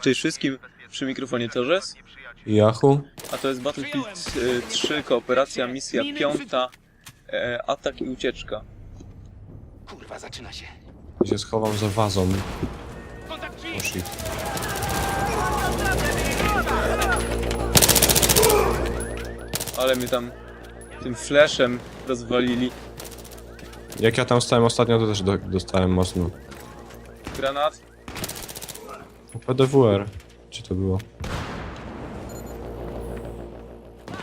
Cześć wszystkim, przy mikrofonie Torres, Yahoo? a to jest Battlefield y, 3, kooperacja, misja piąta, e, atak i ucieczka. Kurwa, zaczyna się. Ja się schowam za wazą. Kontakt shit. Ale mnie tam tym flashem rozwalili. Jak ja tam stałem ostatnio, to też do, dostałem mocno. Granat, PDWR. Gdzie to było?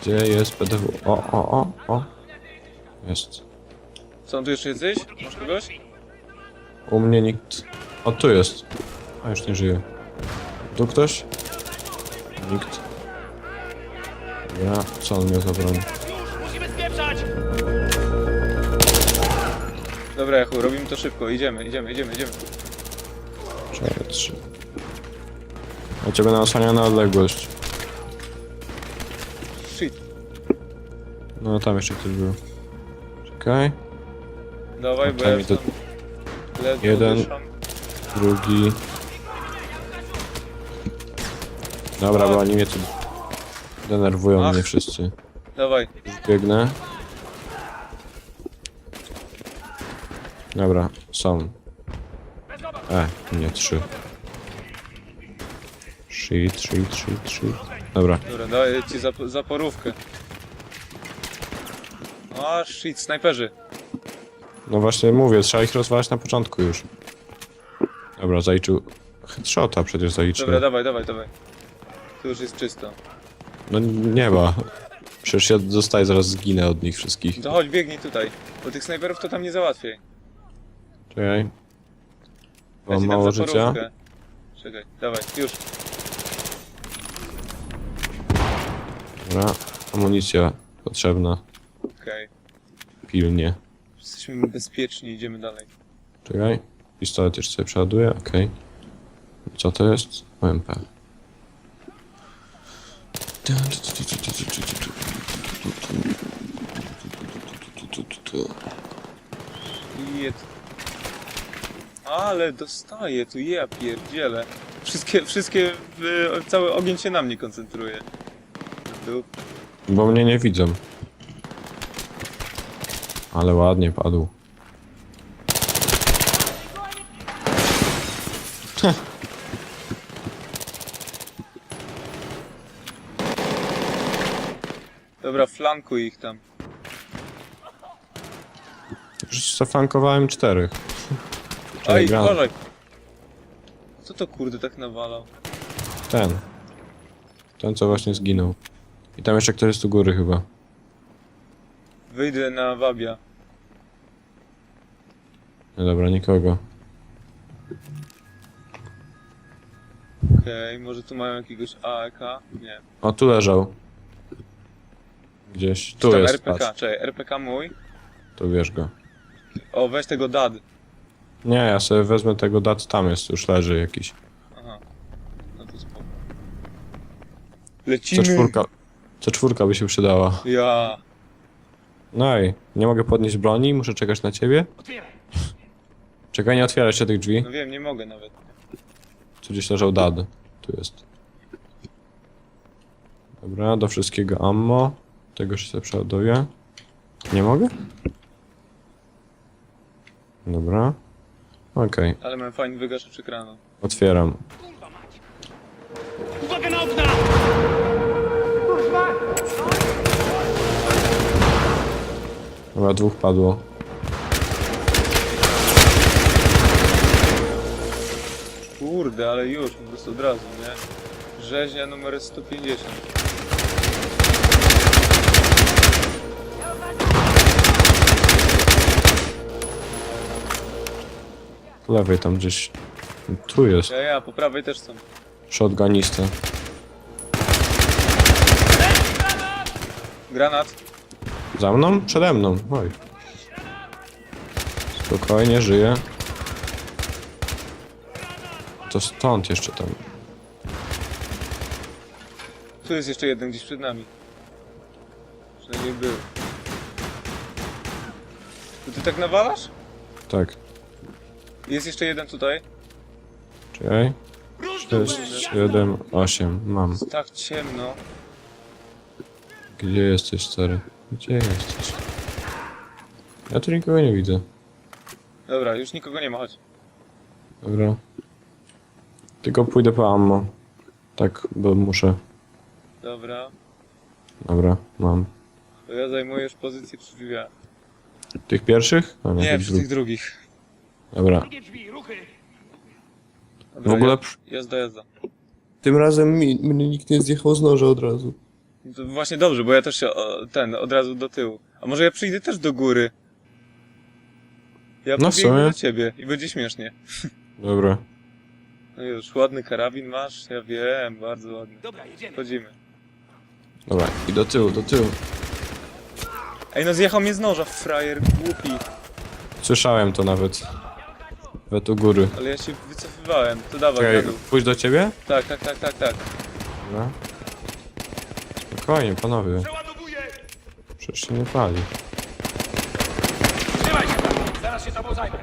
Gdzie jest PDW? O, o, o, o. Jest. co tu jeszcze jesteś? Masz kogoś? U mnie nikt... O, tu jest. A, już nie żyje. Tu ktoś? Nikt. Ja, co on miał za broń? Dobra, Jachu, robimy to szybko, idziemy, idziemy, idziemy, idziemy. Czekaj, trzy. Ja ciebie na odległość. Shit. No, tam jeszcze ktoś był. Czekaj. Dawaj, bo Okej, ja tam ledwo jeden. dyszam. Drugi. Dobra, bo oni mnie tu denerwują Ach. mnie wszyscy. Dawaj, biegnę. Dobra, są. E, nie, trzy. Shit, shit, shit, shit. Dobra, dobra, daję ci zap zaporówkę. A, shit, snajperzy. no właśnie mówię, trzeba ich rozwalać na początku już. Dobra, zaliczył. Headshota przecież zaliczył. Dobra, dawaj, dawaj, dawaj. Tu już jest czysto. No nie ma. Przecież ja zostaję, zaraz zginę od nich wszystkich. To chodź, biegnij tutaj. Bo tych snajperów to tam nie załatwiej. Czekaj. Mam dam mało życia. zaporówkę. Czekaj, dawaj, już. Dobra, amunicja potrzebna Okej. pilnie. Jesteśmy bezpieczni, idziemy dalej. Czekaj. Pistolet jeszcze sobie przeładuję, okej. Co to jest? OMP. Jed. Ale dostaję tu, ja pierdzielę. Wszystkie, wszystkie, y, cały ogień się na mnie koncentruje. Tu. Bo mnie nie widzą. Ale ładnie padł. Dobra, flankuj ich tam. Już zaflankowałem czterech. Oj, gram. Co to kurde tak nawalał? Ten. Ten, co właśnie zginął. I tam jeszcze ktoś jest u góry chyba. Wyjdę na wabia. No dobra, nikogo. Okej, może tu mają jakiegoś AEK? Nie. O, tu leżał. Gdzieś. Tu Tam jest, RPK, patrz. czekaj, RPK mój. Tu wiesz go. O, weź tego dad. Nie, ja sobie wezmę tego dat, tam jest, już leży jakiś. Aha. No to spoko. Co Lecimy! czwórka, co czwórka by się przydała. Ja. No i, nie mogę podnieść broni, muszę czekać na ciebie. Otwieraj! Czekaj, nie otwieraj się tych drzwi. No wiem, nie mogę nawet. Tu gdzieś leżał dad. Tu jest. Dobra, do wszystkiego ammo. Tego się sobie przeładuję. Nie mogę? Dobra. Okej, Ale mam fajny wygaszacz ekranu. otwieram. Kurwa mać! Uwaga na okna! Dobra, dwóch padło. Kurde, ale już, po prostu od razu, nie? Rzeźnia numer 150. Po lewej tam gdzieś. Tu jest. Ja, ja, po prawej też są. Shotgunista. Granat. Za mną? Przede mną. Oj. Spokojnie, żyję. To stąd jeszcze tam. Tu jest jeszcze jeden gdzieś przed nami. Przynajmniej był. To ty tak nawalasz? Tak. Jest jeszcze jeden tutaj. Czekaj. 6, 7, 8. Mam. Jest tak ciemno. Gdzie jesteś, stary? Gdzie jesteś? Ja tu nikogo nie widzę. Dobra, już nikogo nie ma, chodź. Dobra. Tylko pójdę po ammo. Tak, bo muszę. Dobra. Dobra, mam. To ja zajmuję już pozycję przy drzwiach. Tych pierwszych? A Nie, tych przy dru- tych drugich. Dobra. Drugie drzwi, ruchy! Dobra, W ogóle ja- Jazda, jazda. tym razem mi, mnie nikt nie zjechał z noża od razu. To właśnie dobrze, bo ja też się, o, ten, od razu do tyłu. A może ja przyjdę też do góry? Ja No w pobiegnę sumie. do ciebie i będzie śmiesznie. Dobra. No już, ładny karabin masz? Ja wiem, bardzo ładny. Dobra, jedziemy. Chodzimy. Dobra, i do tyłu, do tyłu. Ej, no zjechał mnie z noża, frajer, głupi. Słyszałem to nawet. We tu góry. Ale ja się wycofywałem, to dawaj Czekaj, dół. pójść do ciebie? Tak, tak, tak, tak, tak. Dobra. Spokojnie, panowie. Przeładowuję! Przecież się nie pali. Trzymaj się tam! Zaraz się tobą zajmę.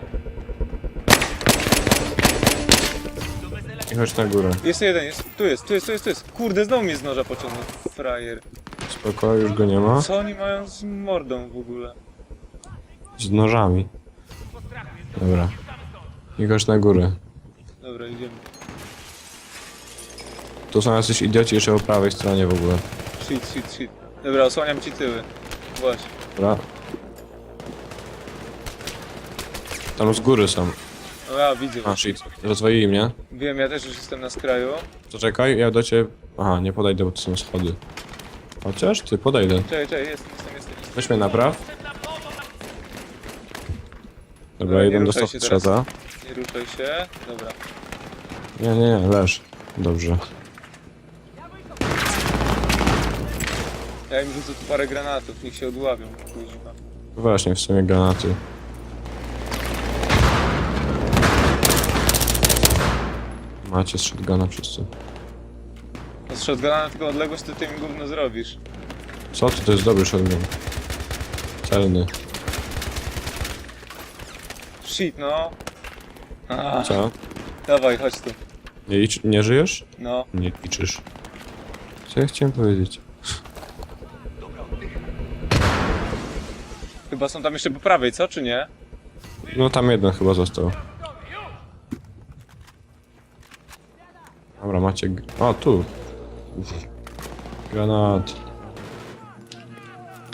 I chodź na górę. Jest jeden, jest, tu jest, tu jest, tu jest, tu jest. Kurde, znowu mnie z noża pociągnął, frajer. Spoko, już go nie ma. Co oni mają z mordą w ogóle? Z nożami. Dobra. I chodź na górę. Dobra, idziemy. Tu są jacyś idioci jeszcze po prawej stronie w ogóle. Shit, shit, shit. Dobra, osłaniam ci tyły. Właśnie. Dobra. Tam z góry są. Ja widzę. A, shit. Rozwoili mnie. Wiem, ja też już jestem na skraju. To czekaj, ja do ciebie... Aha, nie podejdę, bo to są schody. Chociaż ty podejdę. Czekaj, czekaj, jestem, jestem, jestem. Weź mnie napraw. Dobra, nie jeden ruszaj dostał się teraz. Nie ruszaj się. Dobra. Nie, nie, nie, leż. Dobrze. Ja im rzucę tu parę granatów, niech się odławią. Kuźwa. Właśnie, w sumie granaty. Macie z shotguna wszyscy. No z shotguna na tylko odległość, to ty im gówno zrobisz. Co ty, to jest dobry shotgun. Celny. Shit, no. A, Co? dawaj, chodź tu. Nie, licz, nie żyjesz? No. Nie liczysz. Co ja chciałem powiedzieć? Chyba są tam jeszcze po prawej, co, czy nie? No tam jeden chyba został. Dobra, macie... O, tu. Granat.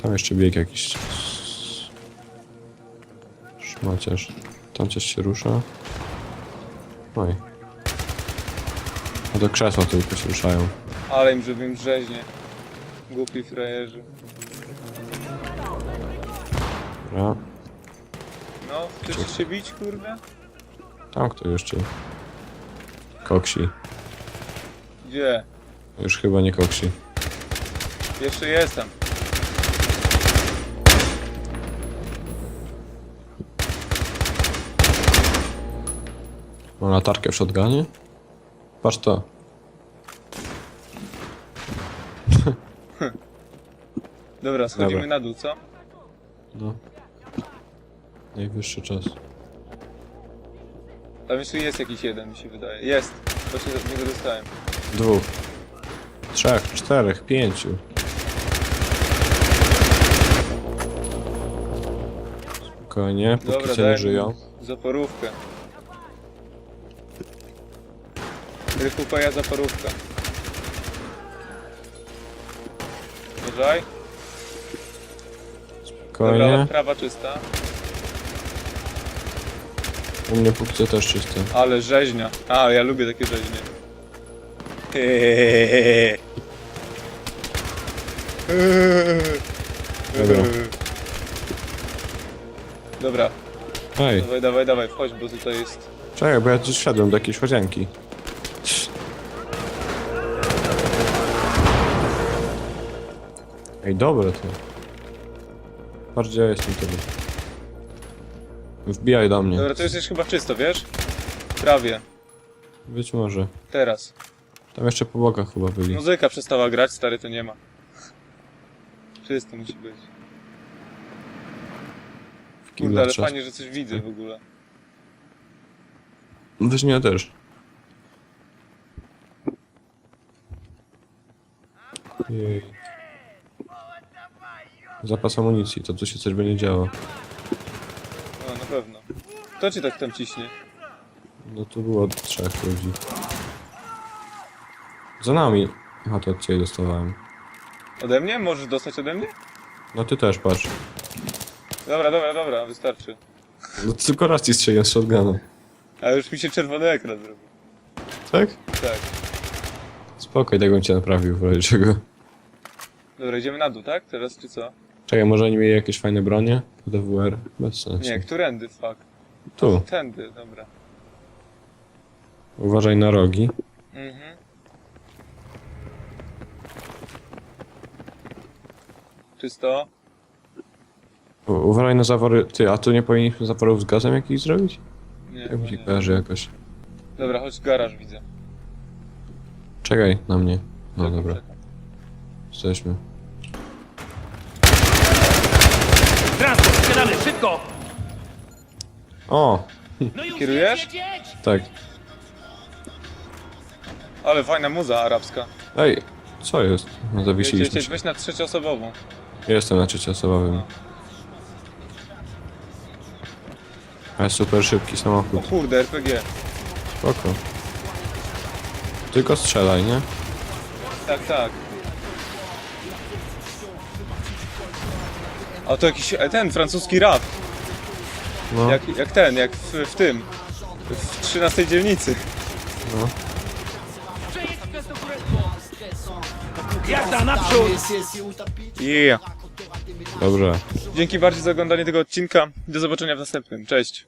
Tam jeszcze bieg jakiś. Szmaciarz. Tam coś się rusza. Oj. A do krzesła tylko się ruszają. Ale im żebym rzeźnie. Głupi frajerzy. Dobra. No, chcesz się bić, kurde? Tam kto jeszcze? Koksi. Gdzie? Już chyba nie koksi. Jeszcze jestem. Mam latarkę w shotgunie? Patrz to. Dobra, schodzimy Dobra. na dół, co? No. Najwyższy czas. Tam jeszcze jest jakiś jeden, mi się wydaje. Jest. Właśnie do niego dostałem. Dwóch. Trzech, czterech, pięciu. Spokojnie, póki Dobra, cię nie daj żyją. Zaporówkę. Rychupa ja zaporówka. Uważaj. Dobra, Spokojnie. prawa czysta. U mnie póki co też czyste. Ale rzeźnia. A, ja lubię takie rzeźnie. Dobra. Dobra, Ej, dawaj, dawaj, dawaj, wchodź, bo tutaj jest... czekaj, bo ja tu wszedłem do jakiejś łazienki. Ej, dobre to. Patrz gdzie ja jestem tobie. Wbijaj do mnie. Dobra, to już jest chyba czysto, wiesz? Prawie. Być może. Teraz. Tam jeszcze po bokach chyba byli. Muzyka przestała grać, stary, to nie ma. Czysto musi być. W Kurde, ale fajnie, że coś widzę w ogóle. No też ja też. Jej. Zapas amunicji, to tu się coś będzie działo. No, pewno. Kto ci tak tam ciśnie? No tu było trzech ludzi. Za nami. Aha, to od ciebie dostawałem. Ode mnie? Możesz dostać ode mnie? No ty też, patrz. Dobra, dobra, dobra, wystarczy. No tylko raz ci strzeliłem z shotguna. A już mi się czerwony ekran zrobił. Tak? Tak. Spokoj, tak bym cię naprawił w razie czego. Dobra, idziemy na dół, tak? Teraz czy co? Czekaj, może oni mieli jakieś fajne bronie? DWR? Bez sensu. Nie, którędy, fuck. Tu. Tędy, dobra. Uważaj na rogi. Mhm. Czysto? U uważaj na zawory. Ty, a tu nie powinniśmy zaworów z gazem jakiś zrobić? Nie, Jak mi się nie. kojarzy jakoś. Dobra, chodź garaż widzę. Czekaj na mnie. No Czekam, dobra, czekam. jesteśmy. Szybko! O! No już Kierujesz? jedź, jedź, jedź! Tak. Ale fajna muza arabska. Ej, co jest? No jedź, zawiesiliśmy się. weź na trzecioosobową. Jestem na trzecioosobowym. Ale super szybki O samochód. kurde, RPG. Spoko. Tylko strzelaj, nie? Tak, tak. A to jakiś, e, ten, francuski rap. No, Jak, jak ten, jak w, w tym. W 13 dzielnicy. no. Jazda naprzód! Yeah. Dobrze. Dzięki bardzo za oglądanie tego odcinka. Do zobaczenia w następnym. Cześć.